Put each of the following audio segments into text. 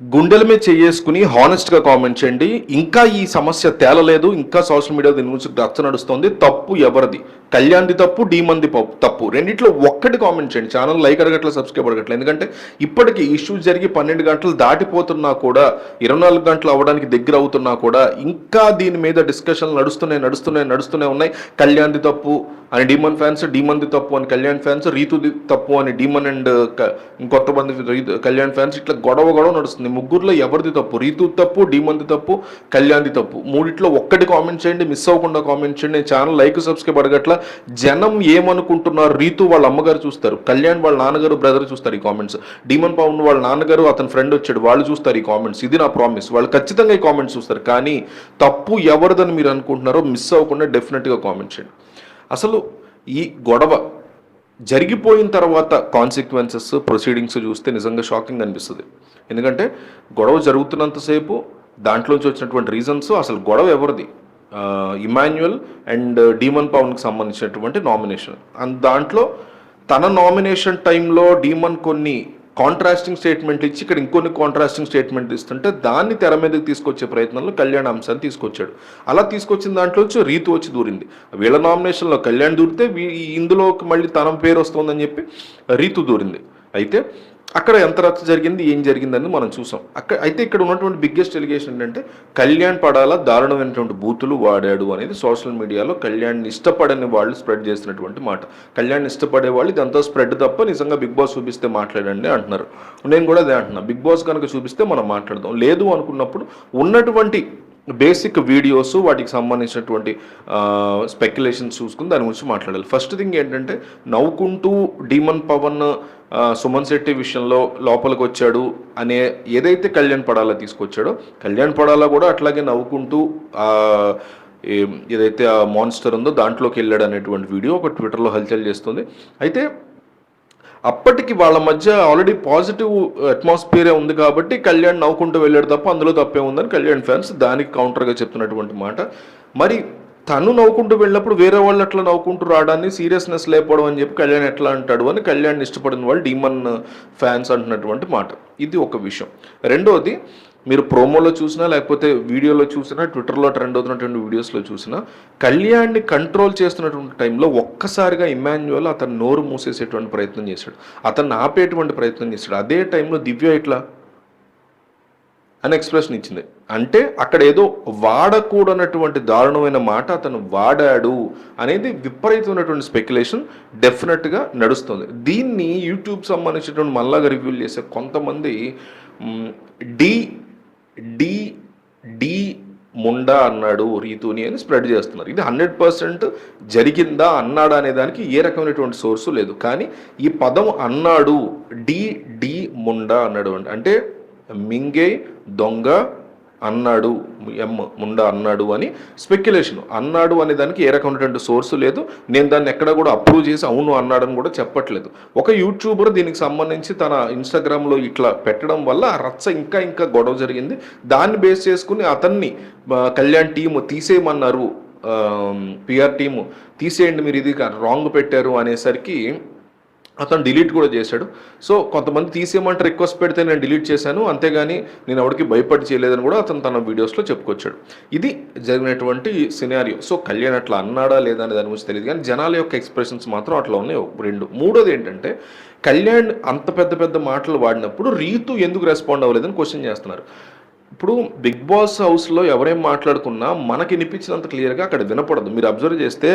గుండెల మీద చేసుకుని హానెస్ట్గా కామెంట్ చేయండి. ఇంకా ఈ సమస్య తేలలేదు. ఇంకా సోషల్ మీడియా దీని గురించి రచ్చ నడుస్తుంది. తప్పు ఎవరిది? కళ్యాణ్ది తప్పు డీమంది తప్పు. రెండిట్లో ఒక్కటి కామెంట్ చేయండి. ఛానల్ లైక్ అడగట్లేదు సబ్స్క్రైబ్ అడగట్లేదు ఎందుకంటే ఇప్పటికి ఇష్యూ జరిగి పన్నెండు గంటలు దాటిపోతున్నా కూడా ఇరవై నాలుగు గంటలు అవ్వడానికి దగ్గర అవుతున్నా కూడా ఇంకా దీని మీద డిస్కషన్లు నడుస్తున్నాయి నడుస్తున్నాయి నడుస్తూనే ఉన్నాయి. కళ్యాణ్ది తప్పు అని డీమన్ ఫ్యాన్స్ డీమన్ది తప్పు అని కళ్యాణ్ ఫ్యాన్స్ రీతుది తప్పు అని డీమన్ అండ్ ఇంకొంతమంది కళ్యాణ్ ఫ్యాన్స్ ఇట్లా గొడవ గొడవ నడుస్తుంది. ముగ్గురులో ఎవరిది తప్పు? రీతు తప్పు డీమన్ది తప్పు కళ్యాణ్ది తప్పు? మూడిట్లో ఒక్కటి కామెంట్ చేయండి మిస్ అవ్వకుండా కామెంట్ చేయండి. నేను ఛానల్ లైక్ సబ్స్క్రైబ్ అడగట్ల. జనం ఏమనుకుంటున్నారు? రీతు వాళ్ళ అమ్మగారు చూస్తారు. కళ్యాణ్ వాళ్ళ నాన్నగారు బ్రదర్ చూస్తారు ఈ కామెంట్స్ డీమన్ పవన్ వాళ్ళ నాన్నగారు అతని ఫ్రెండ్ వచ్చాడు. వాళ్ళు చూస్తారు ఈ కామెంట్స్ ఇది నా ప్రామిస్ వాళ్ళు ఖచ్చితంగా ఈ కామెంట్స్ చూస్తారు. కానీ తప్పు ఎవరిదని మీరు అనుకుంటున్నారో మిస్ అవ్వకుండా డెఫినెట్గా కామెంట్ చేయండి. అసలు ఈ గొడవ జరిగిపోయిన తర్వాత కాన్సిక్వెన్సెస్ ప్రొసీడింగ్స్ చూస్తే నిజంగా షాకింగ్ అనిపిస్తుంది. ఎందుకంటే గొడవ జరుగుతున్నంతసేపు దాంట్లోంచి వచ్చినటువంటి రీజన్స్ అసలు గొడవ ఎవరిది? ఇమాన్యువల్ అండ్ డీమన్ పవన్కి సంబంధించినటువంటి నామినేషన్ అండ్ దాంట్లో తన నామినేషన్ టైంలో డీమన్ కొన్ని కాంట్రాస్టింగ్ స్టేట్మెంట్ ఇచ్చి ఇక్కడ ఇంకొన్ని కాంట్రాస్టింగ్ స్టేట్మెంట్ ఇస్తుంటే దాన్ని తెర మీదకి తీసుకొచ్చే ప్రయత్నంలో కళ్యాణ్ అంశాన్ని తీసుకొచ్చాడు. అలా తీసుకొచ్చిన దాంట్లో వచ్చి రీతు వచ్చి దూరింది. వీళ్ళ నామినేషన్లో కళ్యాణ్ దూరితే ఇందులో ఇందులోకి మళ్ళీ తన పేరు వస్తుందని చెప్పి రీతు దూరింది. అయితే అక్కడ ఎంత రచ్చ జరిగింది ఏం జరిగిందని మనం చూసాం. అక్కడ అయితే ఇక్కడ ఉన్నటువంటి బిగ్గెస్ట్ ఎలిగేషన్ ఏంటంటే కళ్యాణ్ పడాల దారుణమైనటువంటి బూతులు వాడాడు అనేది సోషల్ మీడియాలో కళ్యాణ్ ఇష్టపడని వాళ్ళు స్ప్రెడ్ చేసినటువంటి మాట. కళ్యాణ్ ఇష్టపడే వాళ్ళు ఇదంతా స్ప్రెడ్ తప్ప నిజంగా బిగ్ బాస్ చూపిస్తే మాట్లాడండి అంటున్నారు. నేను కూడా అదే అంటున్నా. బిగ్ బాస్ కనుక చూపిస్తే మనం మాట్లాడదాం. లేదు అనుకున్నప్పుడు ఉన్నటువంటి బేసిక్ వీడియోస్ వాటికి సంబంధించినటువంటి స్పెక్యులేషన్స్ చూసుకుని దాని గురించి మాట్లాడాలి. ఫస్ట్ థింగ్ ఏంటంటే నవ్వుకుంటూ డీమన్ పవన్ సుమన్ శెట్టి విషయంలో లోపలికి వచ్చాడు అనే ఏదైతే కళ్యాణ్ పడాలా తీసుకొచ్చాడో కళ్యాణ్ పడాలా కూడా అట్లాగే నవ్వుకుంటూ ఏదైతే ఆ మాన్స్టర్ ఉందో దాంట్లోకి వెళ్ళాడు అనేటువంటి వీడియో ఒక ట్విట్టర్లో హల్చల్ చేస్తుంది. అయితే అప్పటికి వాళ్ళ మధ్య ఆల్రెడీ పాజిటివ్ అట్మాస్ఫియరే ఉంది కాబట్టి కళ్యాణ్ నవ్వుకుంటూ వెళ్ళాడు తప్ప అందులో తప్పే ఉందని కళ్యాణ్ ఫ్యాన్స్ దానికి కౌంటర్గా చెప్తున్నటువంటి మాట. మరి తను నవ్వుకుంటూ వెళ్ళినప్పుడు వేరే వాళ్ళు అట్లా నవ్వుకుంటూ రావడాన్ని సీరియస్నెస్ లేకపోవడం అని చెప్పి కళ్యాణ్ ఎట్లా అంటాడు అని కళ్యాణ్ ఇష్టపడిన వాళ్ళు డీమన్ ఫ్యాన్స్ అంటున్నటువంటి మాట. ఇది ఒక విషయం. రెండోది మీరు ప్రోమోలో చూసినా లేకపోతే వీడియోలో చూసినా ట్విట్టర్లో ట్రెండ్ అవుతున్నటువంటి వీడియోస్లో చూసినా కళ్యాణ్ని కంట్రోల్ చేస్తున్నటువంటి టైంలో ఒక్కసారిగా ఇమాన్యువల్ అతను నోరు మూసేసేటువంటి ప్రయత్నం చేశాడు. అతన్ని ఆపేటువంటి ప్రయత్నం చేశాడు. అదే టైంలో దివ్య ఇట్లా అని ఎక్స్ప్రెషన్ ఇచ్చింది. అంటే అక్కడ ఏదో వాడకూడనటువంటి దారుణమైన మాట అతను వాడాడు అనేది విపరీతమైనటువంటి స్పెక్యులేషన్ డెఫినెట్గా నడుస్తుంది. దీన్ని యూట్యూబ్ సంబంధించినటువంటి మళ్ళాగా రివ్యూలు చేసే కొంతమంది డి డి డి ముండా అన్నాడు రీతుని అని స్ప్రెడ్ చేస్తున్నారు. ఇది హండ్రెడ్ పర్సెంట్ జరిగిందా అన్నాడా అనే దానికి ఏ రకమైనటువంటి సోర్సు లేదు. కానీ ఈ పదం అన్నాడు డి డి ముండా అన్నాడు అంటే మింగే దొంగ అన్నాడు ఎమ్ ముండా అన్నాడు అని స్పెక్యులేషన్ అన్నాడు అనే దానికి ఏ రకమైనటువంటి సోర్సు లేదు. నేను దాన్ని ఎక్కడ కూడా అప్రూవ్ చేసి అవును అన్నాడని కూడా చెప్పట్లేదు. ఒక యూట్యూబర్ దీనికి సంబంధించి తన ఇన్స్టాగ్రామ్లో ఇట్లా పెట్టడం వల్ల ఆ రచ్చ ఇంకా ఇంకా గొడవ జరిగింది. దాన్ని బేస్ చేసుకుని అతన్ని కళ్యాణ్ టీము తీసేయమన్నారు. పిఆర్ టీము తీసేయండి మీరు ఇది రాంగ్ పెట్టారు అనేసరికి అతను డిలీట్ కూడా చేశాడు. సో కొంతమంది తీసేయమంటే రిక్వెస్ట్ పెడితే నేను డిలీట్ చేశాను అంతేగాని నేను ఎవరికి భయపడి చేయలేదని కూడా అతను తన వీడియోస్లో చెప్పుకొచ్చాడు. ఇది జరిగినటువంటి సినారియో. సో కళ్యాణ్ అట్లా అన్నాడా లేదా అనే దాని గురించి తెలియదు కానీ జనాల యొక్క ఎక్స్ప్రెషన్స్ మాత్రం అట్లా ఉన్నాయి. రెండు. మూడోది ఏంటంటే కళ్యాణ్ అంత పెద్ద పెద్ద మాటలు వాడినప్పుడు రీతు ఎందుకు రెస్పాండ్ అవ్వలేదని క్వశ్చన్ చేస్తున్నారు. ఇప్పుడు బిగ్ బాస్ హౌస్లో ఎవరేం మాట్లాడుకున్నా మనకి వినిపించినంత క్లియర్గా అక్కడ వినపడదు. మీరు అబ్జర్వ్ చేస్తే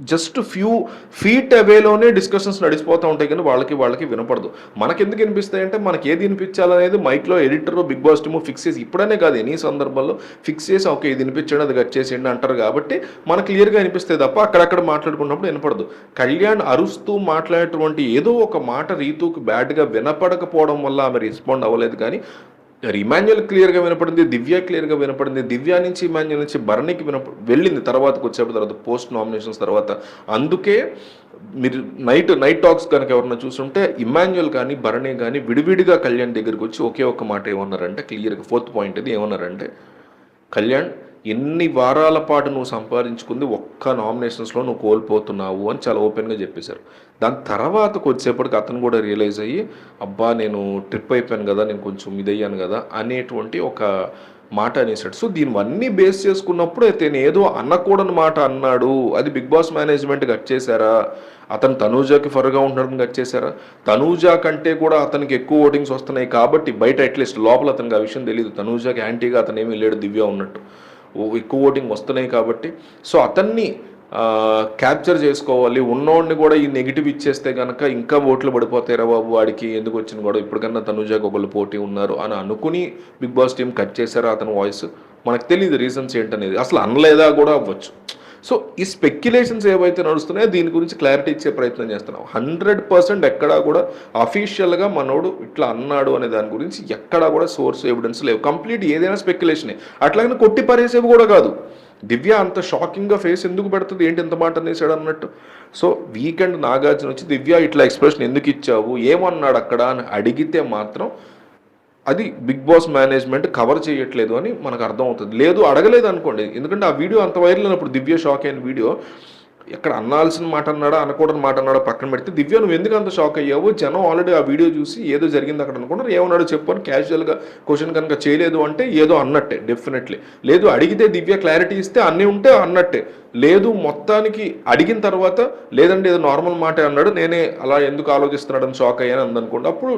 జస్ట్ ఫ్యూ ఫీట్ అవేలోనే డిస్కషన్స్ నడిచిపోతూ ఉంటాయి కానీ వాళ్ళకి వాళ్ళకి వినపడదు. మనకి ఎందుకు వినిపిస్తాయి అంటే మనకి ఏది వినిపించాలనేది మైక్లో editor Bigg Boss team fix చేసి ఇప్పుడనే కాదు ఎనీ సందర్భంలో ఫిక్స్ చేసి ఓకే ఇది వినిపించండి అది కట్ చేసేయండి అంటారు కాబట్టి మనకు క్లియర్గా అనిపిస్తే తప్ప అక్కడక్కడ మాట్లాడుకున్నప్పుడు వినపడదు. కళ్యాణ్ అరుస్తూ మాట్లాడేటువంటి ఏదో ఒక మాట రీతుకు బ్యాడ్గా వినపడకపోవడం వల్ల ఆమె రెస్పాండ్ అవ్వలేదు కానీ ఇమాన్యుల్ క్లియర్గా వినపడింది దివ్య క్లియర్గా వినపడింది. దివ్య నుంచి ఇమాన్యుల్ నుంచి భరణికి వినప వెళ్ళింది తర్వాతకు వచ్చేప్పుడు తర్వాత పోస్ట్ నామినేషన్స్ తర్వాత. అందుకే మీరు నైట్ నైట్ టాక్స్ కనుక ఎవరన్నా చూస్తుంటే ఇమాన్యుల్ కానీ భరణి కానీ విడివిడిగా కళ్యాణ్ దగ్గరికి వచ్చి ఒకే ఒక్క మాట ఏమన్నారంటే క్లియర్గా ఫోర్త్ పాయింట్ ఇది ఏమన్నారంటే కళ్యాణ్ ఎన్ని వారాల పాటు నువ్వు సంపాదించుకుంది ఒక్క నామినేషన్స్లో నువ్వు కోల్పోతున్నావు అని చాలా ఓపెన్గా చెప్పేశారు. దాని తర్వాత కొద్దిసేపటికి అతను కూడా రియలైజ్ అయ్యి అబ్బా నేను ట్రిప్ అయిపోయాను కదా నేను కొంచెం ఇదయ్యాను కదా అనేటువంటి ఒక మాట అనేసాడు సో దీనివన్నీ బేస్ చేసుకున్నప్పుడు అయితే ఏదో అనకూడని మాట అన్నాడు. అది బిగ్ బాస్ మేనేజ్మెంట్ కట్ చేశారా? అతను తనూజాకి ఫర్గా ఉండడం కట్ చేశారా? తనూజా కంటే కూడా అతనికి ఎక్కువ ఓటింగ్స్ వస్తున్నాయి కాబట్టి బయట అట్లీస్ట్ లోపల అతనికి ఆ విషయం తెలియదు తనూజాకి యాంటీగా అతను ఏమీ లేడు దివ్య ఉన్నట్టు. ఎక్కువ ఓటింగ్ వస్తున్నాయి కాబట్టి. సో అతన్ని క్యాప్చర్ చేసుకోవాలి. ఉన్నోడిని కూడా ఈ నెగిటివ్ ఇచ్చేస్తే కనుక ఇంకా ఓట్లు పడిపోతాయిరా బాబు వాడికి. ఎందుకు వచ్చిన గొడవ ఇప్పటికన్నా తనుజాకి ఒకళ్ళు పోటీ ఉన్నారు అని అనుకుని బిగ్ బాస్ టీం కట్ చేశారా అతని వాయిస్. మనకు తెలియదు రీజన్స్ ఏంటనేది. అసలు అనలేదా కూడా అవ్వచ్చు. సో ఈ స్పెక్యులేషన్స్ ఏవైతే నడుస్తున్నాయో దీని గురించి క్లారిటీ ఇచ్చే ప్రయత్నం చేస్తున్నాం. హండ్రెడ్ పర్సెంట్ ఎక్కడా కూడా అఫీషియల్గా మనోడు ఇట్లా అన్నాడు అనే దాని గురించి ఎక్కడా కూడా సోర్స్ ఎవిడెన్స్ లేవు. కంప్లీట్ ఏదైనా స్పెక్యులేషనే అట్లాగని కొట్టి పరేసేవి కూడా కాదు. దివ్య అంత షాకింగ్గా ఫేస్ ఎందుకు పెడుతుంది? ఏంటి ఎంత మాట అనేసాడు అన్నట్టు. సో వీకెండ్ నాగార్జున వచ్చి దివ్య ఇట్లా ఎక్స్ప్రెషన్ ఎందుకు ఇచ్చావు? ఏమన్నాడు అక్కడ? అని అడిగితే మాత్రం అది బిగ్ బాస్ మేనేజ్మెంట్ కవర్ చేయట్లేదు అని మనకు అర్థమవుతుంది. లేదు అడగలేదు అనుకోండి. ఎందుకంటే ఆ వీడియో అంత వైరల్ అయినప్పుడు దివ్య షాక్ అయిన వీడియో ఎక్కడ అన్నాల్సిన మాట అన్నాడా అనకూడని మాట అన్నాడా పక్కన పెడితే దివ్య నువ్వు ఎందుకు అంత షాక్ అయ్యావు? జనం ఆల్రెడీ ఆ వీడియో చూసి ఏదో జరిగింది అక్కడ అనుకున్నారు. ఏమన్నాడు చెప్పు అని క్యాజువల్గా క్వశ్చన్ కనుక చేయలేదు అంటే ఏదో అన్నట్టే డెఫినెట్లీ లేదు అడిగితే దివ్య క్లారిటీ ఇస్తే అన్నీ ఉంటే అన్నట్టే. లేదు మొత్తానికి అడిగిన తర్వాత లేదంటే ఏదో నార్మల్ మాట అన్నాడు నేనే అలా ఎందుకు ఆలోచిస్తున్నాడని షాక్ అయ్యాను అందనుకోండి అప్పుడు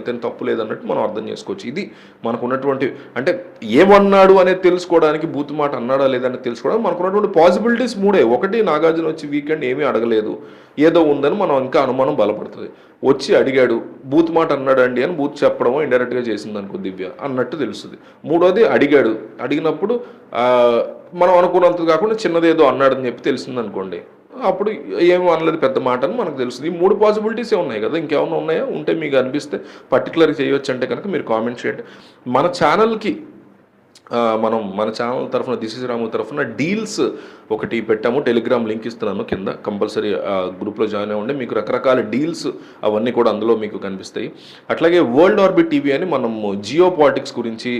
ఇతను తప్పు లేదన్నట్టు మనం అర్థం చేసుకోవచ్చు. ఇది మనకు ఉన్నటువంటి అంటే ఏమన్నాడు అనేది తెలుసుకోవడానికి బూత్ మాట అన్నాడా లేదని తెలుసుకోవడానికి మనకు ఉన్నటువంటి పాసిబిలిటీస్ మూడే. ఒకటి నాగార్జున వచ్చి వీకెండ్ ఏమీ అడగలేదు. ఏదో ఉందని మనం ఇంకా అనుమానం బలపడుతుంది. వచ్చి అడిగాడు బూత్ మాట అన్నాడండి అని బూత్ చెప్పడమో ఇండైరెక్ట్గా చేసింది అనుకో దివ్య అన్నట్టు తెలుస్తుంది. మూడోది అడిగాడు. అడిగినప్పుడు మనం అనుకున్నంత కాకుండా చిన్నదేదో అన్నాడని చెప్పి తెలిసింది అనుకోండి అప్పుడు ఏమి అనలేదు పెద్ద మాట అని మనకు తెలుస్తుంది. ఈ మూడు పాసిబిలిటీసే ఉన్నాయి కదా? ఇంకేమైనా ఉన్నాయా? ఉంటే మీకు అనిపిస్తే పర్టికులర్గా చేయొచ్చు అంటే కనుక మీరు కామెంట్ చేయండి. మన ఛానల్కి మనం మన ఛానల్ తరఫున దిస్ రాము తరఫున డీల్స్ ఒకటి పెట్టాము టెలిగ్రామ్ లింక్ ఇస్తున్నాను కింద కంపల్సరీ ఆ గ్రూప్లో జాయిన్ అవ్వండి. మీకు రకరకాల డీల్స్ అవన్నీ కూడా అందులో మీకు కనిపిస్తాయి. అట్లాగే వరల్డ్ ఆర్బిట్ టీవీ అని మనం జియో పాలిటిక్స్ గురించి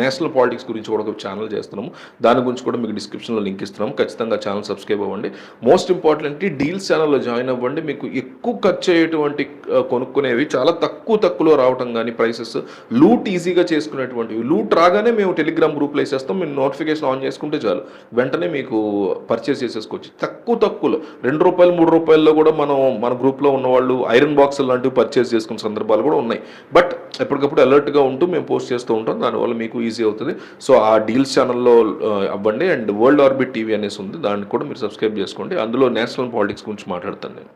నేషనల్ పాలిటిక్స్ గురించి కూడా ఒక ఛానల్ చేస్తున్నాము. దాని గురించి కూడా మీకు డిస్క్రిప్షన్లో లింక్ ఇస్తున్నాము. ఖచ్చితంగా ఛానల్ సబ్స్క్రైబ్ అవ్వండి. మోస్ట్ ఇంపార్టెంట్ డీల్స్ ఛానల్లో జాయిన్ అవ్వండి. మీకు ఎక్కువ ఖర్చు అయ్యేటువంటి కొనుక్కునేవి చాలా తక్కువ తక్కువలో రావటం కానీ ప్రైసెస్ లూట్ ఈజీగా చేసుకునేటువంటివి లూట్ రాగానే మేము టెలిగ్రామ్ గ్రూప్లో వేసేస్తాం మేము నోటిఫికేషన్ ఆన్ చేసుకుంటే చాలు. వెంటనే మీకు పర్చేస్ చేసేసుకోవచ్చు. తక్కువ తక్కువలో రెండు రూపాయలు మూడు రూపాయల్లో కూడా మనం మన గ్రూప్లో ఉన్నవాళ్ళు ఐరన్ బాక్స్ లాంటివి పర్చేస్ చేసుకున్న సందర్భాలు కూడా ఉన్నాయి. బట్ ఎప్పటికప్పుడు అలర్ట్గా ఉంటూ మేము పోస్ట్ చేస్తూ ఉంటాం. దానివల్ల మీకు ఈజీ అవుతుంది. సో ఆ డీల్స్ ఛానల్లో అవ్వండి. అండ్ వరల్డ్ ఆర్బిట్ టీవీ అనేసి ఉంది. దాన్ని కూడా మీరు సబ్స్క్రైబ్ చేసుకోండి. అందులో నేషనల్ పాలిటిక్స్ గురించి మాట్లాడతాను నేను.